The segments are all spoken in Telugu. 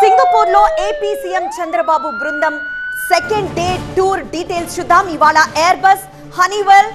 సింగపూర్లో ఏపీ సీఎం చంద్రబాబు బృందం సెకండ్ డే టూర్ డీటెయిల్స్ చూద్దాం. ఇవాళ Airbus Honeywell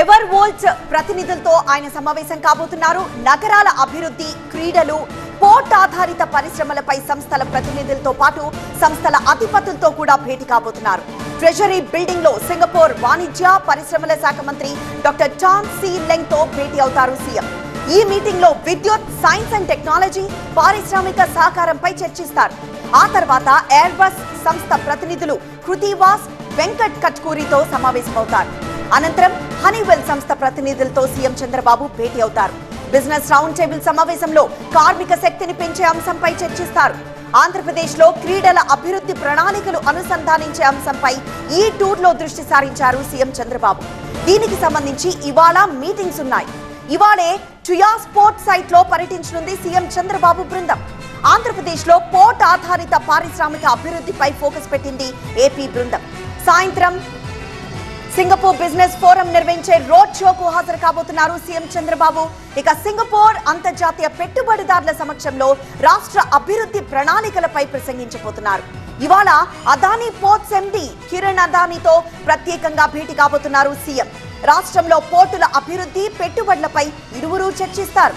Evervolt ప్రతినిధులతో ఆయన సమావేశం కాబోతున్నారు. నగరాల అభివృద్ధి క్రీడలు పోర్ట్ ఆధారిత పరిశ్రమలపై సంస్థల ప్రతినిధులతో పాటు సంస్థల అధిపతులతో కూడా భేటీ కాబోతున్నారు. ట్రెజరీ బిల్డింగ్లో సింగపూర్ వాణిజ్య పరిశ్రమల శాఖ మంత్రి డాక్టర్ చాన్ సి లెంగ్తో భేటీ అవుతారు సీఎం. ఈ మీటింగ్లో విద్యుత్ సైన్స్ అండ్ టెక్నాలజీ పారిశ్రామిక సహకారంపై చర్చిస్తారు. ఆ తర్వాత ఎయిర్ బస్ సంస్థ ప్రతినిధులు కృతివాస్ వెంకట్ కట్కూరితో సమావేశమవుతారు. అనంతరం హనీవెల్ సంస్థ ప్రతినిధులతో సీఎం చంద్రబాబు భేటీ అవుతారు. బిజినెస్ రౌండ్ టేబుల్ సమావేశంలో కార్మిక శక్తిని పెంచే అంశంపై చర్చిస్తారు. ఆంధ్రప్రదేశ్లో క్రీడల అభివృద్ధి ప్రణాళికలు అనుసంధానించే అంశంపై ఈ టూర్లో దృష్టి సారించారు సీఎం చంద్రబాబు. దీనికి సంబంధించి ఇవాళ మీటింగ్స్ ఉన్నాయి. ఇవాళే చుయా స్పోర్ట్ సైట్లో పర్యటించనుంది సీఎం చంద్రబాబు బృందం. ఆంధ్రప్రదేశ్లో పోర్ట్ ఆధారిత పారిశ్రామిక అభివృద్ధిపై ఫోకస్ పెట్టింది ఏపీ బృందం. సాయంత్రం సింగపూర్ బిజినెస్ ఫోరం నిర్వహించే రోడ్ షోకు హాజరు కాబోతున్నారు సీఎం చంద్రబాబు. ఇక సింగపూర్ అంతర్జాతీయ పెట్టుబడిదారుల సమక్షంలో రాష్ట్ర అభివృద్ధి ప్రణాళికలపై ప్రసంగించబోతున్నారు. ఇవాళ అదానీ పోర్ట్స్ ఎండి కిరణ్ అదానీతో ప్రత్యేకంగా భేటీ కాబోతున్నారు సీఎం. రాష్ట్రంలో పోర్టుల అభివృద్ధి పెట్టుబడులపై ఇరువురు చర్చిస్తారు.